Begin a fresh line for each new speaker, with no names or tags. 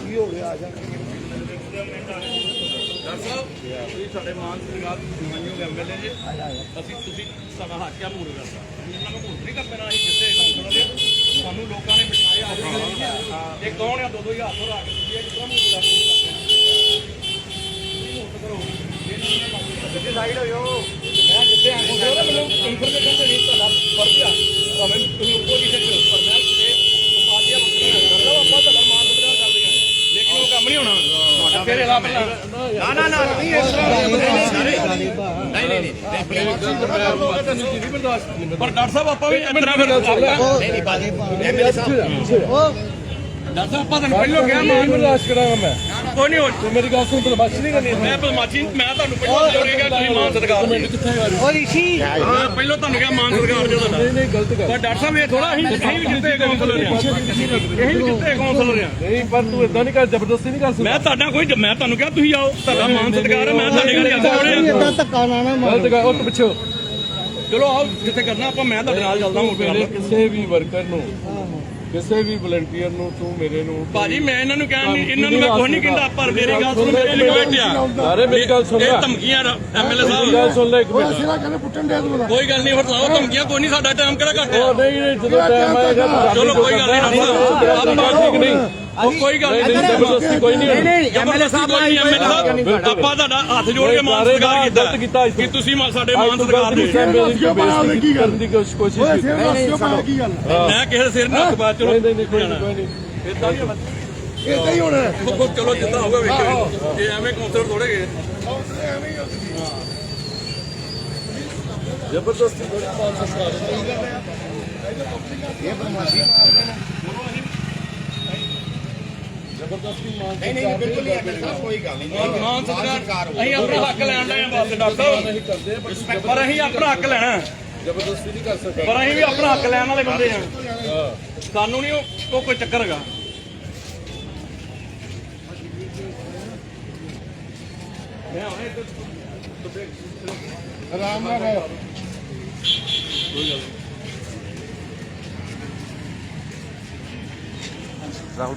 ਕੀ ਹੋ ਗਿਆ ਆ ਜਾ। ਡਾਕਟਰ ਸਾਹਿਬ ਤੁਸੀਂ ਸਾਡੇ ਮਾਨ ਸਰਕਾਰ ਨਿਮਾਨਿਓ ਐਮਐਲਏ ਜੀ। ਅਸੀਂ ਤੁਸੀਂ ਸਾਡਾ ਹੱਕ ਕਿਆ ਮੂਰ ਕਰਦਾ ਇਹਨਾਂ ਨੂੰ ਮੂਰ ਨਹੀਂ ਕਰ ਪੈਣਾ ਅਸੀਂ ਜਿੱਥੇ ਕਾਉਂਸਲਰ ਦੇ ਸਾਨੂੰ ਲੋਕਾਂ ਨੇ ਬਿਠਾਇਆ ਆ ਇਹ ਕੌਣ ਆ ਦੋ ਦੋ ਹਜ਼ਾਰ ਤੋਂ ਕੇ ਤੁਸੀਂ ਇਹ ਕਿਉਂ ਮੂਰ ਕਰਦੇ ਸਾਈਡ ਹੋ ਜਾਓ। ਮੈਂ ਜਿੱਥੇ ਆਉਂਦਾ ਉਹਦਾ ਮੈਨੂੰ ਇਨਫੋਰਮੇਸ਼ਨ ਦੇਣੀ ਤੁਹਾਡਾ ਫਰਜ਼ ਆ ਭਾਵੇਂ ਤੁਸੀਂ ਹੋ, ਮੈਂ ਤੇ ਪਾਰਟੀਆਂ ਮੰਤਰੀਆਂ ਕਰਦਾ ਆਪਾਂ ਤੁਹਾਡਾ ਮਾਨ ਸਤਿਕਾਰ ਕਰਦੇ ਆ ਲੇਕਿਨ ਉਹ ਕੰਮ ਨਹੀਂ ਹੋਣਾ ਫਿਰ ਇਹਦਾ ਪਹਿਲਾਂ ਨਾ ਨਾ ਨਾ ਨਹੀਂ ਇਸ ਤਰ੍ਹਾਂ ਨਹੀਂ ਨਹੀਂ ਨਹੀਂ ਪਰ ਡਾਕਟਰ ਸਾਹਿਬ ਆਪਾਂ ਵੀ ਇੰਨਾ ਫਿਰ ਨਹੀਂ ਨਹੀਂ ਬਾਜੀ ਐਮਐਲਏ ਸਾਹਿਬ ਡਾਕਟਰ ਸਾਹਿਬ ਆਪਾਂ ਤੁਹਾਨੂੰ ਪਹਿਲਾਂ ਕਿਹਾ ਮਾਨ
ਬਰਦਾਸ਼ਤ ਕਰਾਂਗਾ ਮੈਂ
ਕੋਈ ਨਹੀਂ ਹੋਣੀ।
ਤੂੰ ਮੇਰੀ ਗੱਲ ਸੁਣ ਬਰਦਾਸ਼ਤ ਨਹੀਂ ਕਰਨੀ।
ਮੈਂ ਬਦਮਾਸ਼ੀ ਮੈਂ ਤੁਹਾਨੂੰ ਪਹਿਲਾਂ ਜੋੜੇਗਾ ਤੁਸੀਂ ਮਾਨ ਸਤਿਕਾਰ ਦੇ
ਕਿੱਥੇ ਵਾਰੀ
ਉਹ ਰਿਸ਼ੀ।
ਹਾਂ ਪਹਿਲਾਂ ਤੁਹਾਨੂੰ ਕਿਹਾ ਮਾਨ ਸਤਿਕਾਰ ਦੇ ਤੁਹਾਡਾ
ਨਹੀਂ ਨਹੀਂ ਗਲਤ ਕਰ
ਪਰ ਡਾਕਟਰ ਸਾਹਿਬ ਇਹ ਥੋੜਾ ਅਸੀਂ ਅਸੀਂ ਵੀ ਜਿੱਤੇ ਕਾਉਂਸਲਰ ਆ ਅਸੀਂ ਵੀ ਜਿੱਤੇ ਕਾਉਂਸਲਰ ਆ
ਨਹੀਂ ਪਰ ਤੂੰ ਇਦਾਂ ਨਹੀਂ ਕਰ ਜ਼ਬਰਦਸਤੀ ਨਹੀਂ ਕਰ ਸਕਦਾ।
ਮੈਂ ਤੁਹਾਡਾ ਕੋਈ ਮੈਂ ਤੁਹਾਨੂੰ ਕਿਹਾ ਤੁਸੀਂ ਆਓ। ਤੁਹਾਡਾ ਮਾਨ ਸਤਿਕਾਰ ਹੈ ਮੈਂ ਤੁਹਾਡੇ ਘਰ ਹੱਥ ਜੋੜਿਆ
ਇਦਾਂ ਧੱਕਾ ਨਾ ਨਾ ਮਾਰ
ਗਲਤ ਕਰ ਉਹ ਤੋਂ ਪਿੱਛੇ
ਚਲੋ ਆਓ ਜਿੱਥੇ ਕਰਨਾ ਆਪਾਂ ਮੈਂ ਤੁਹਾਡੇ ਨਾਲ ਚੱਲਦਾ ਮੋਟਰ
ਮੇਰੇ ਕਿਸੇ ਵੀ ਵਰਕਰ ਨੂੰ ਕਿਸੇ ਵੀ ਵਲੰਟੀਅਰ ਨੂੰ ਤੂੰ ਮੇਰੇ ਨੂੰ
ਭਾਜੀ ਮੈਂ ਇਹਨਾਂ ਨੂੰ ਕਹਿਣ ਨਹੀਂ ਇਹਨਾਂ ਨੂੰ ਮੈਂ ਕੁਝ ਨਹੀਂ ਕਹਿੰਦਾ ਪਰ ਮੇਰੀ ਗੱਲ ਸੁਣੋ ਮੇਰੀ ਰਿਕੁਐਸਟ ਆ
ਅਰੇ ਮੇਰੀ ਗੱਲ ਸੁਣ ਲੈ।
ਇਹ ਧਮਕੀਆਂ ਐਮਐਲਏ
ਮੇਰੀ ਗੱਲ
ਸਾਹਿਬ
ਸੁਣ ਲੈ ਇੱਕ ਮਿੰਟ।
ਕੋਈ ਗੱਲ ਨਹੀਂ ਹੋਰ ਸੁਣਾਓ ਧਮਕੀਆਂ ਕੋਈ ਨਹੀਂ ਸਾਡਾ ਟਾਈਮ ਕਿਹੜਾ ਘੱਟ
ਉਹ
ਆ?
ਨਹੀਂ ਨਹੀਂ ਜਦੋਂ ਟਾਈਮ ਆਏਗਾ ਤੂੰ
ਚਲੋ ਕੋਈ ਗੱਲ ਨਹੀਂ ਸਾਹਿਬ
ਠੀਕ ਨਹੀਂ।
ਉਹ ਕੋਈ ਗੱਲ
ਨਹੀਂ
ਨਹੀਂ
ਜ਼ਬਰਦਸਤੀ ਕੋਈ ਨਹੀਂ ਹੋਣੀ।
ਨਹੀਂ ਐਮਐਲਏ ਸਾਹਿਬ
ਕੋਈ ਐਮਐਲਏ ਸਾਹਿਬ ਆਪਾਂ ਤੁਹਾਡਾ ਹੱਥ ਜੋੜ ਕੇ ਮਾਨ ਸਤਿਕਾਰ
ਗਲਤ ਕੀਤਾ।
ਕਿ ਤੁਸੀਂ ਮਾ- ਸਾਡੇ ਮਾਨ
ਤੋਂ
ਸਤਿਕਾਰ ਦੇ
ਬੇਇੱਜ਼ਤੀ ਕਰਨ ਦੀ ਕੋਸ਼ਿਸ਼ ਕੀਤੀ।
ਮੈਂ ਕਿਸੇ ਸਿਰ ਨਾਲ ਪਾ ਚਲੋ
ਨਹੀਂ ਨਹੀਂ ਨਹੀਂ, ਕੋਈ ਨਹੀਂ ਕੋਈ ਨਹੀਂ।
ਇਦਾਂ ਨਹੀਂ ਇਦਾਂ ਹੀ ਹੋਣਾ ਚਲੋ ਜਿੱਦਾਂ ਹੋਊਗਾ ਵੇਖੋ ਇਹ ਐਵੇਂ ਕਾਉਂਸਲਰ ਥੋੜੇ ਗਏ।
ਜ਼ਬਰਦਸਤੀ ਕੋਈ ਪਾਲ ਸੰਸਕਾਰ
ਮਾਨ ਸਤਿਕਾਰ ਅਸੀਂ ਆਪਣਾ ਹੱਕ ਲੈਣ ਦਾ ਬਸ ਡਾਕਟਰ
ਨਹੀਂ ਕਰਦੇ ਪਰ
ਪਰ ਅਸੀਂ ਆਪਣਾ ਹੱਕ ਲੈਣਾ।
ਜ਼ਬਰਦਸਤੀ ਨਹੀਂ ਕਰ ਸਕਦੇ।
ਪਰ ਅਸੀਂ ਵੀ ਆਪਣਾ ਹੱਕ ਲੈਣ ਵਾਲੇ ਬੰਦੇ ਆ ਸਾਨੂੰ ਨਹੀਂ ਉਹ ਕੋਈ ਚੱਕਰ ਹੈਗਾ।
ਆਰਾਮ ਨਾਲ ਰਹੋ।
ਰਾਹੁਲ